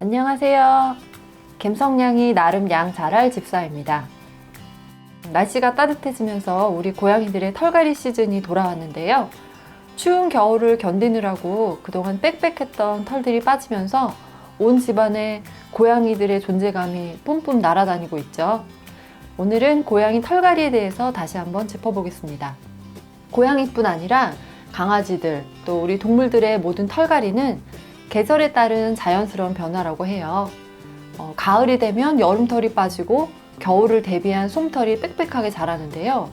안녕하세요. 갬성냥이 나름 양 잘할 집사입니다. 날씨가 따뜻해지면서 우리 고양이들의 털갈이 시즌이 돌아왔는데요. 추운 겨울을 견디느라고 그동안 빽빽했던 털들이 빠지면서 온 집안에 고양이들의 존재감이 뿜뿜 날아다니고 있죠. 오늘은 고양이 털갈이에 대해서 다시 한번 짚어보겠습니다. 고양이뿐 아니라 강아지들, 또 우리 동물들의 모든 털갈이는 계절에 따른 자연스러운 변화라고 해요. 어, 가을이 되면 여름털이 빠지고 겨울을 대비한 솜털이 빽빽하게 자라는데요.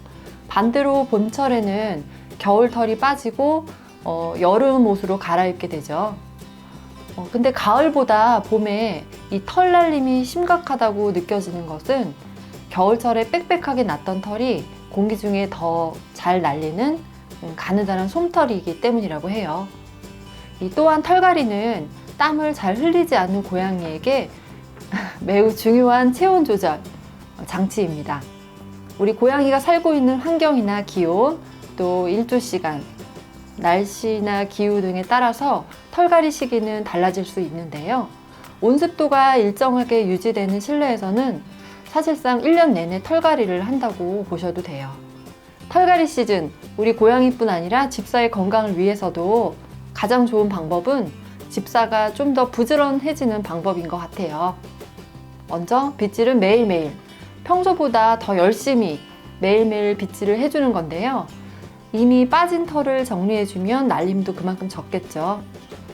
반대로 봄철에는 겨울털이 빠지고 어, 여름 옷으로 갈아입게 되죠. 어, 근데 가을보다 봄에 이 털 날림이 심각하다고 느껴지는 것은 겨울철에 빽빽하게 났던 털이 공기 중에 더 잘 날리는 음, 가느다란 솜털이기 때문이라고 해요. 이 또한 털갈이는 땀을 잘 흘리지 않는 고양이에게 매우 중요한 체온 조절 장치입니다. 우리 고양이가 살고 있는 환경이나 기온, 또 일조 시간, 날씨나 기후 등에 따라서 털갈이 시기는 달라질 수 있는데요. 온습도가 일정하게 유지되는 실내에서는 사실상 1년 내내 털갈이를 한다고 보셔도 돼요. 털갈이 시즌, 우리 고양이뿐 아니라 집사의 건강을 위해서도 가장 좋은 방법은 집사가 좀 더 부지런해지는 방법인 것 같아요. 먼저 빗질은 매일매일, 평소보다 더 열심히 매일매일 빗질을 해주는 건데요. 이미 빠진 털을 정리해주면 날림도 그만큼 적겠죠.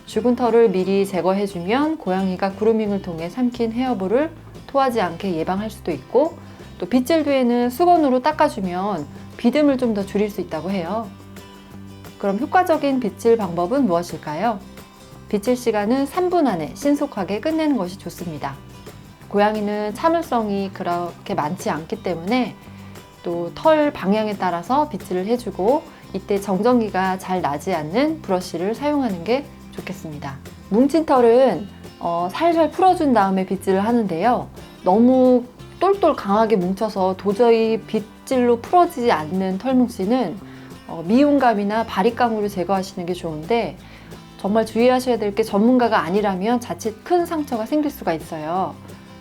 죽은 털을 미리 제거해주면 고양이가 그루밍을 통해 삼킨 헤어볼을 토하지 않게 예방할 수도 있고 또 빗질 뒤에는 수건으로 닦아주면 비듬을 좀 더 줄일 수 있다고 해요. 그럼 효과적인 빗질 방법은 무엇일까요? 빗질 시간은 3분 안에 신속하게 끝내는 것이 좋습니다. 고양이는 참을성이 그렇게 많지 않기 때문에 또 털 방향에 따라서 빗질을 해주고 이때 정전기가 잘 나지 않는 브러쉬를 사용하는 게 좋겠습니다. 뭉친 털은 어, 살살 풀어준 다음에 빗질을 하는데요. 너무 똘똘 강하게 뭉쳐서 도저히 빗질로 풀어지지 않는 털뭉치는 어, 미용감이나 바리깡으로 제거하시는 게 좋은데 정말 주의하셔야 될 게 전문가가 아니라면 자칫 큰 상처가 생길 수가 있어요.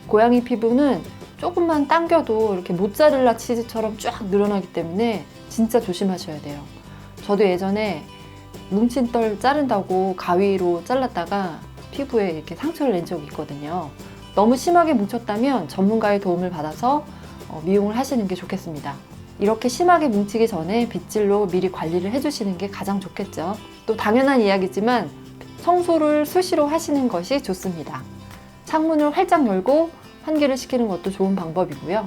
고양이 피부는 조금만 당겨도 이렇게 모짜렐라 치즈처럼 쫙 늘어나기 때문에 진짜 조심하셔야 돼요. 저도 예전에 뭉친 털 자른다고 가위로 잘랐다가 피부에 이렇게 상처를 낸 적이 있거든요. 너무 심하게 뭉쳤다면 전문가의 도움을 받아서 어, 미용을 하시는 게 좋겠습니다. 이렇게 심하게 뭉치기 전에 빗질로 미리 관리를 해주시는 게 가장 좋겠죠. 또 당연한 이야기지만 청소를 수시로 하시는 것이 좋습니다. 창문을 활짝 열고 환기를 시키는 것도 좋은 방법이고요.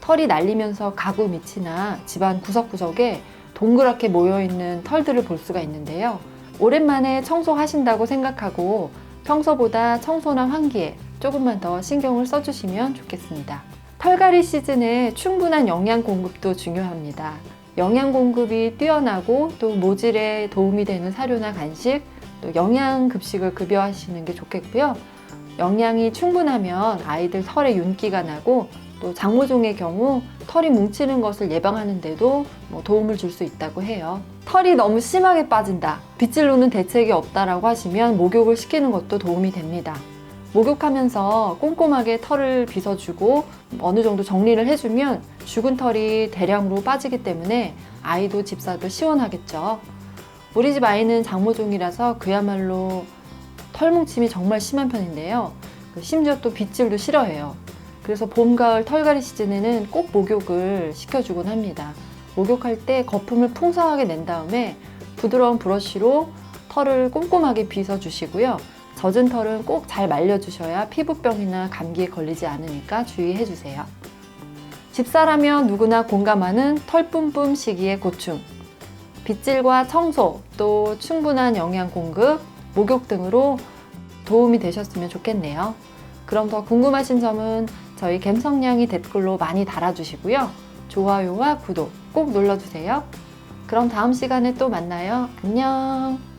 털이 날리면서 가구 밑이나 집안 구석구석에 동그랗게 모여있는 털들을 볼 수가 있는데요. 오랜만에 청소하신다고 생각하고 평소보다 청소나 환기에 조금만 더 신경을 써주시면 좋겠습니다. 털갈이 시즌에 충분한 영양 공급도 중요합니다. 영양 공급이 뛰어나고 또 모질에 도움이 되는 사료나 간식, 또 영양 급식을 급여하시는 게 좋겠고요. 영양이 충분하면 아이들 털에 윤기가 나고 또 장모종의 경우 털이 뭉치는 것을 예방하는데도 뭐 도움을 줄 수 있다고 해요. 털이 너무 심하게 빠진다, 빗질로는 대책이 없다라고 하시면 목욕을 시키는 것도 도움이 됩니다. 목욕하면서 꼼꼼하게 털을 빗어주고 어느 정도 정리를 해주면 죽은 털이 대량으로 빠지기 때문에 아이도 집사도 시원하겠죠. 우리 집 아이는 장모종이라서 그야말로 털 뭉침이 정말 심한 편인데요. 그 심지어 또 빗질도 싫어해요. 그래서 봄, 가을 털갈이 시즌에는 꼭 목욕을 시켜주곤 합니다. 목욕할 때 거품을 풍성하게 낸 다음에 부드러운 브러쉬로 털을 꼼꼼하게 빗어주시고요. 젖은 털은 꼭 잘 말려주셔야 피부병이나 감기에 걸리지 않으니까 주의해 주세요. 집사라면 누구나 공감하는 털 뿜뿜 시기의 고충. 빗질과 청소, 또 충분한 영양 공급, 목욕 등으로 도움이 되셨으면 좋겠네요. 그럼 더 궁금하신 점은 저희 갬성냥이 댓글로 많이 달아주시고요. 좋아요와 구독 꼭 눌러주세요. 그럼 다음 시간에 또 만나요. 안녕.